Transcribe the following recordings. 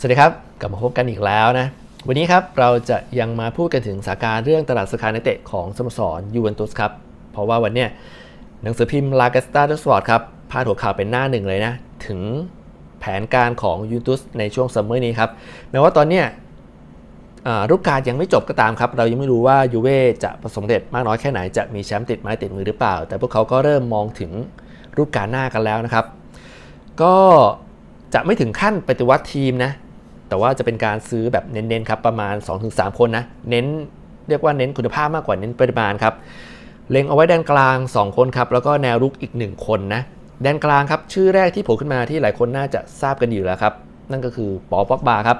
สวัสดีครับ กลับมาพบกันอีกแล้วนะ วันนี้ครับเราจะยังมาพูดกันถึงสถานการณ์เรื่องตลาดสาขานักเตะของสโมสรยูเวนตุสครับ เพราะว่าวันเนี้ยหนังสือพิมพ์ลากาสตาเดสปอร์ตครับพาดหัวข่าวเป็นหน้าหนึ่งเลยนะ ถึงแผนการของยูเวนตุสในช่วงซัมเมอร์นี้ครับ แม้ว่าตอนเนี้ยรูปการยังไม่จบก็ตามครับ เรายังไม่รู้ว่ายูเว่จะประสบเร็จมากน้อยแค่ไหนจะมีแชมป์ติดไม้ติดมือหรือเปล่า แต่พวกเขาก็เริ่มมองถึงรูปการหน้ากันแล้วนะครับ ก็จะไม่ถึงขั้นปฏิวัติทีมนะ แต่ว่าจะเป็นการซื้อแบบเน้นๆครับประมาณ 2-3 คนนะ เน้นเรียกว่าเน้นคุณภาพมากกว่าเน้นปริมาณครับเล็งเอาไว้แดนกลาง 2 คนครับแล้วก็แนวรุกอีก 1 คนนะแดนกลางครับชื่อแรกที่โผล่ขึ้นมาที่หลายคนน่าจะทราบกันอยู่แล้วครับนั่นก็คือปอป็อกบาครับ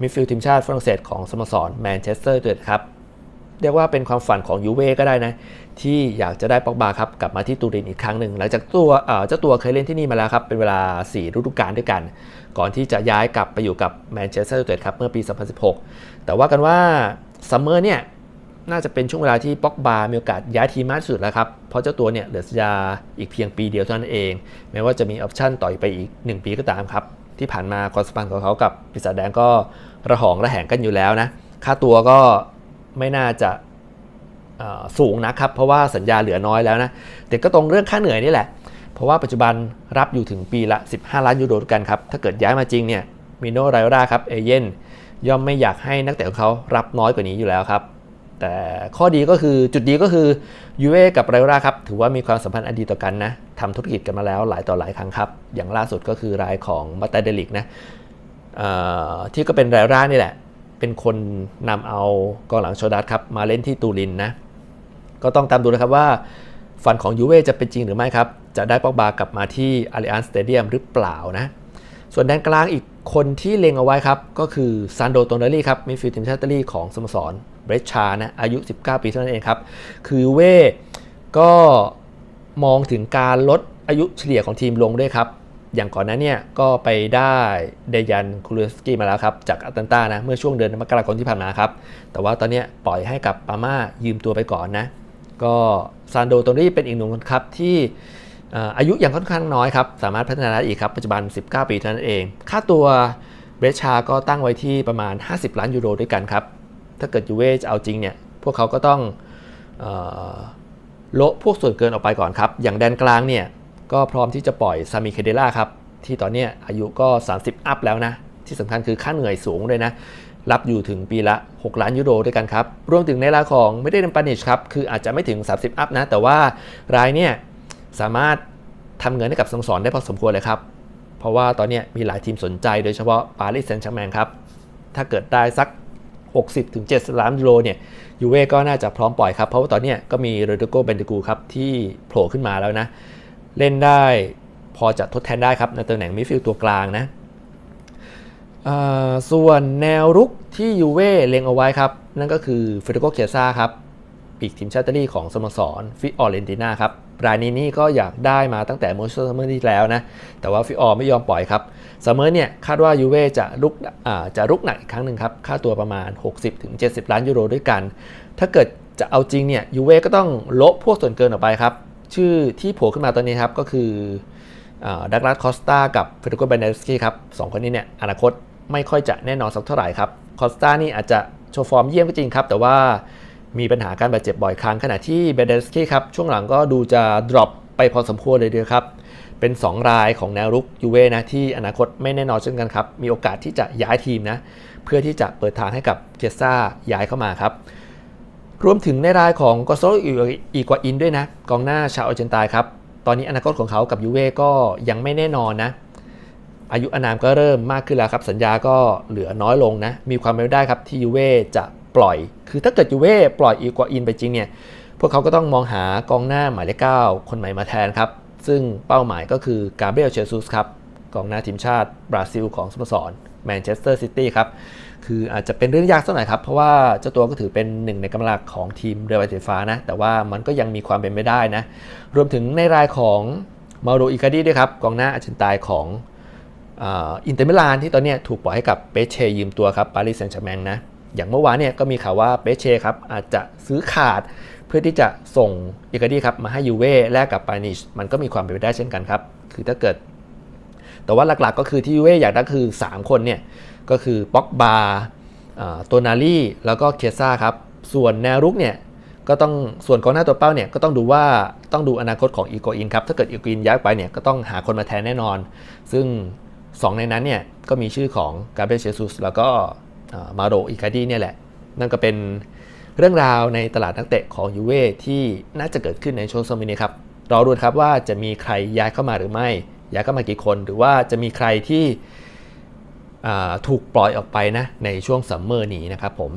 มิดฟิลด์ทีมชาติฝรั่งเศสของสโมสรแมนเชสเตอร์ยูไนเต็ดครับ เรียกว่าเป็นความฝันของยูเว่ก็ได้นะ ที่อยากจะได้ป็อกบาครับกลับมาที่ตูรินอีกครั้งหนึ่งหลังจากตัวเจ้าตัวเคยเล่นที่นี่มาแล้วครับ เป็นเวลา 4 ฤดูกาลด้วยกัน ก่อนที่จะย้ายกลับไปอยู่กับแมนเชสเตอร์ยูไนเต็ดครับเมื่อปี 2016 แต่ว่ากันว่าซัมเมอร์เนี่ยน่าจะเป็นช่วงเวลาที่ป็อกบามีโอกาสย้ายทีมมากที่สุดแล้วครับ เพราะเจ้าตัวเนี่ยเหลือสัญญาอีกเพียงปีเดียวเท่านั้นเอง แม้ว่าจะมีออปชั่นต่อไปอีก 1 ปีก็ตามครับ ที่ผ่านมาความสัมพันธ์ของเขากับปีศาจแดงก็ระหองระแหงกันอยู่แล้วนะ ค่าตัวก็ ไม่น่าจะสูงนะครับ เพราะว่าสัญญาเหลือน้อยแล้วนะแต่ก็ตรงเรื่องค่าเหนื่อยนี่แหละ เพราะว่าปัจจุบันรับอยู่ถึงปีละ 15 ล้านยูโรกันครับ ถ้าเกิดย้ายมาจริงเนี่ยมิโนไรราครับเอเย่นย่อมไม่อยากให้นักเตะของเขารับน้อยกว่านี้อยู่แล้วครับ แต่ข้อดีก็คือจุดดีก็คือยูเว่กับไรราครับถือว่ามีความสัมพันธ์อันดีต่อกันนะทำธุรกิจกันมาแล้วหลายต่อหลายครั้งครับ อย่างล่าสุดก็คือรายของมาตาเดลิกนะที่ก็เป็นไรรานี่แหละ เป็นคนนำเอากองหลังโชดัสครับมาเล่นที่ตูรินนะ ก็ต้องตามดูนะครับว่า ฝันของยูเว่จะเป็นจริงหรือไม่ครับ จะได้ปอกบากลับมาที่อาริอันสเตเดียมหรือเปล่านะ ส่วนแดนกลางอีกคนที่เล็งเอาไว้ครับ ก็คือซานโดโตนารีครับมิดฟิลด์ทีมชาติตาลีของสโมสรเบรชชานะอายุ 19 ปีเท่านั้นเองครับ คือยูเว่ก็มองถึงการลดอายุเฉลี่ยของทีมลงด้วยครับ อย่างก่อนหนั้นเนี่ยก็ไปได้เดยันคูเลสกี้มาแล้วครับ จากอัตแลนตานะเมื่อช่วงเดือนมกราคมที่ผ่านมาครับ แต่ว่าตอนนี้ปล่อยให้กับปาม่ายืมตัวไปก่อนนะ ก็ซานโดโตนี่เป็นอีกหนึ่งคนครับที่อายุยังค่อนข้างน้อยครับ สามารถพัฒนาได้อีกครับ ปัจจุบัน 19 ปีเท่านั้นเอง ค่าตัวเบรชาก็ตั้งไว้ที่ประมาณ 50 ล้านยูโรด้วยกันครับ ถ้าเกิดยูเว่จะเอาจริงเนี่ยพวกเขาก็ต้องอโละพวกส่วนเกินออกไปก่อนครับ อย่างแดนกลางเนี่ย ก็พร้อมที่จะปล่อยซามิเคเดล่าครับ ที่ตอนนี้อายุก็ 30 อัพแล้วนะ ที่สำคัญคือค่าเหนื่อยสูงเลยนะ รับอยู่ถึงปีละ 6 ล้านยูโรด้วยกันครับ รวมถึงในรายของไม่ได้ดัมปานิชครับ คืออาจจะไม่ถึง 30 อัพนะ แต่ว่ารายเนี่ยสามารถทำเงินให้กับสโมสรได้พอสมควรเลยครับ เพราะว่าตอนนี้มีหลายทีมสนใจโดยเฉพาะปารีสแซงต์แชร์แมงครับ ถ้าเกิดได้สัก 60ถึง70ล้านยูโรเนี่ยยูเว่ก็น่าจะพร้อมปล่อยครับ เพราะว่าตอนนี้ก็มีโรดิโกเบนเดกูครับที่โผล่ขึ้นมาแล้วนะ เล่นได้พอจะทดแทนได้ครับในตำแหน่งมิดฟิลด์ตัวกลางนะส่วนแนวรุกที่ยูเว่เล็งเอาไว้ครับ นั่นก็คือเฟเดโกเคียซ่าครับปีกทีมชาติลีของสโมสรฟิออเรนติน่าครับรายนี้นี่ก็อยากได้มาตั้งแต่เมื่อซัมเมอร์ที่แล้วนะ แต่ว่าฟิออไม่ยอมปล่อยครับซัมเมอร์เนี่ยคาดว่ายูเว่จะลุกจะรุกหนักอีกครั้งหนึ่งครับ ค่าตัวประมาณ 60-70 ล้านยูโรด้วยกัน ถ้าเกิดจะเอาจริงเนี่ยยูเว่ก็ต้องลบพวกส่วนเกินออกไปครับ ชื่อที่โผล่ขึ้นมาตอนนี้ครับก็คือดักลาสคอสตากับเฟเดโกเบเนสกี้ครับสองคนนี้เนี่ยอนาคตไม่ค่อยจะแน่นอนสักเท่าไหร่ครับคอสตานี่อาจจะโชว์ฟอร์มเยี่ยมก็จริงครับ แต่ว่ามีปัญหาการบาดเจ็บบ่อยครั้งขณะที่เบเดสกี้ครับช่วงหลังก็ดูจะดรอปไปพอสมควรเลยเดียวครับ เป็น 2 รายของแนวรุกยูเว่นะที่อนาคตไม่แน่นอนเช่นกันครับ มีโอกาสที่จะย้ายทีมนะ เพื่อที่จะเปิดทางให้กับเกซ่าย้ายเข้ามาครับ รวมถึงในรายของกอโซอีกว่าอินด้วยนะ กองหน้าชาวอาร์เจนตายครับ ตอนนี้อนาคตของเขากับยูเว่ก็ยังไม่แน่นอนนะ อายุอานามก็เริ่มมากขึ้นแล้วครับ สัญญาก็เหลือน้อยลงนะ มีความเป็นไปได้ครับที่ยูเว่จะปล่อย คือถ้าเกิดยูเว่ปล่อยอีกว่าอินไปจริงเนี่ย พวกเขาก็ต้องมองหากองหน้าหมายเลขเก้าคนใหม่มาแทนครับ ซึ่งเป้าหมายก็คือกาเบรียลเชซุสครับ กองหน้าทีมชาติบราซิลของสโมสรแมนเชสเตอร์ซิตี้ครับ คืออาจจะเป็นเรื่องยากสักหน่อยครับ เพราะว่าเจ้าตัวก็ถือเป็นหนึ่งในกำลังของทีมเรือใบสีฟ้านะ แต่ว่ามันก็ยังมีความเป็นไปได้นะ รวมถึงในรายของมาโรอิกาดีด้วยครับ กองหน้าอาร์เจนตายของอินเตอร์มิลานที่ตอนนี้ถูกปล่อยให้กับเปเชยืมตัวครับปารีสแซงต์แชร์แมงนะ อย่างเมื่อวานเนี่ยก็มีข่าวว่าเปเชครับอาจจะซื้อขาดเพื่อที่จะส่งอิกาดีครับมาให้ยูเว่แลกกับปานิชมันก็มีความเป็นไปได้เช่นกันครับ คือถ้าเกิด แต่ว่าหลักๆก็คือที่ยูเว่อยากได้คือ 3 คนเนี่ย ก็คือป็อกบาโตนาลีแล้วก็เคซ่าครับ ส่วนแนวรุกเนี่ยก็ต้องส่วนกองหน้าตัวเป้าเนี่ยก็ต้องดูว่าต้องดูอนาคตของอีโกอินครับถ้าเกิดอีโกอินย้ายไปเนี่ยก็ต้องหาคนมาแทนแน่นอน ซึ่ง 2 ในนั้นเนี่ยก็มีชื่อของกาเบรียลเชซุสแล้วก็มาโรอิคาดีเนี่ยแหละ นั่นก็เป็นเรื่องราวในตลาดนักเตะของยูเว่ที่น่าจะเกิดขึ้นในช่วงสมัยนี้ครับรอดูครับว่าจะมีใครย้ายเข้ามาหรือไม่ ย้ายเข้ามากี่คน หรือว่าจะมีใครที่ ถูกปล่อยออกไปนะในช่วงซัมเมอร์นี้นะครับผม